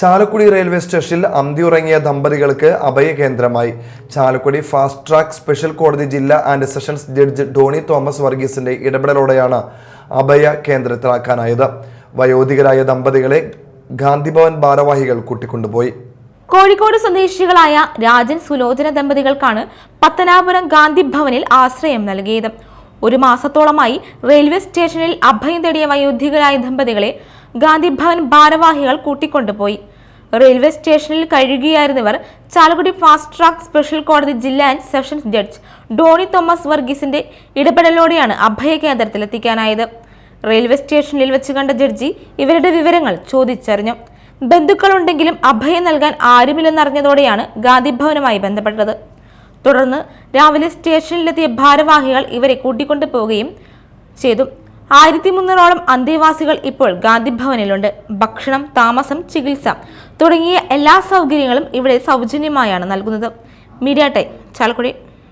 Chalakudy railway സ്റ്റേഷനിൽ അന്തിയുറങ്ങിയ ദമ്പതികൾക്ക് അഭയകേന്ദ്രമായി. ചാലക്കുടി ഫാസ്റ്റ് ട്രാക്ക് സ്പെഷ്യൽ കോടതി ജില്ലാ and sessions judge Doni Thomas വർഗീസിന്റെ ഇടപെടലോടെയാണ് അഭയ കേന്ദ്രത്തിലാക്കാനായത്. വയോധികരായ ദമ്പതികളെ ഗാന്ധിഭവൻ ഭാരവാഹികൾ കൂട്ടിക്കൊണ്ടുപോയി. കോഴിക്കോട് സ്വദേശികളായ രാജൻ സുലോചന ദമ്പതികൾക്കാണ് പത്തനാപുരം ഗാന്ധി ഭവനിൽ ആശ്രയം നൽകിയത്. ഒരു മാസത്തോളമായി റെയിൽവേ സ്റ്റേഷനിൽ അഭയം തേടിയ വയോധികരായ ദമ്പതികളെ ഗാന്ധിഭവൻ ഭാരവാഹികൾ കൂട്ടിക്കൊണ്ടുപോയി. റെയിൽവേ സ്റ്റേഷനിൽ കഴിയുകയായിരുന്നവർ ചാലക്കുടി ഫാസ്റ്റ് ട്രാക്ക് സ്പെഷ്യൽ കോടതി ജില്ലാ and sessions judge Doni Thomas വർഗീസിന്റെ ഇടപെടലോടെയാണ് അഭയ കേന്ദ്രത്തിലെത്തിക്കാനായത് റെയിൽവേ സ്റ്റേഷനിൽ വെച്ച് കണ്ട ജഡ്ജി ഇവരുടെ വിവരങ്ങൾ ചോദിച്ചറിഞ്ഞു. ബന്ധുക്കളുണ്ടെങ്കിലും അഭയം നൽകാൻ ആരുമില്ലെന്നറിഞ്ഞതോടെയാണ് ഗാന്ധി ഭവനുമായി ബന്ധപ്പെട്ടത്. തുടർന്ന് രാവിലെ സ്റ്റേഷനിലെത്തിയ ഭാരവാഹികൾ ഇവരെ കൂട്ടിക്കൊണ്ടു പോവുകയും ചെയ്തു. ആയിരത്തി മുന്നൂറോളം അന്തേവാസികൾ ഇപ്പോൾ ഗാന്ധി ഭവനിലുണ്ട്. ഭക്ഷണം താമസം ചികിത്സ തുടങ്ങിയ എല്ലാ സൗകര്യങ്ങളും ഇവിടെ സൗജന്യമായാണ് നൽകുന്നത്. Media time Chalakudy.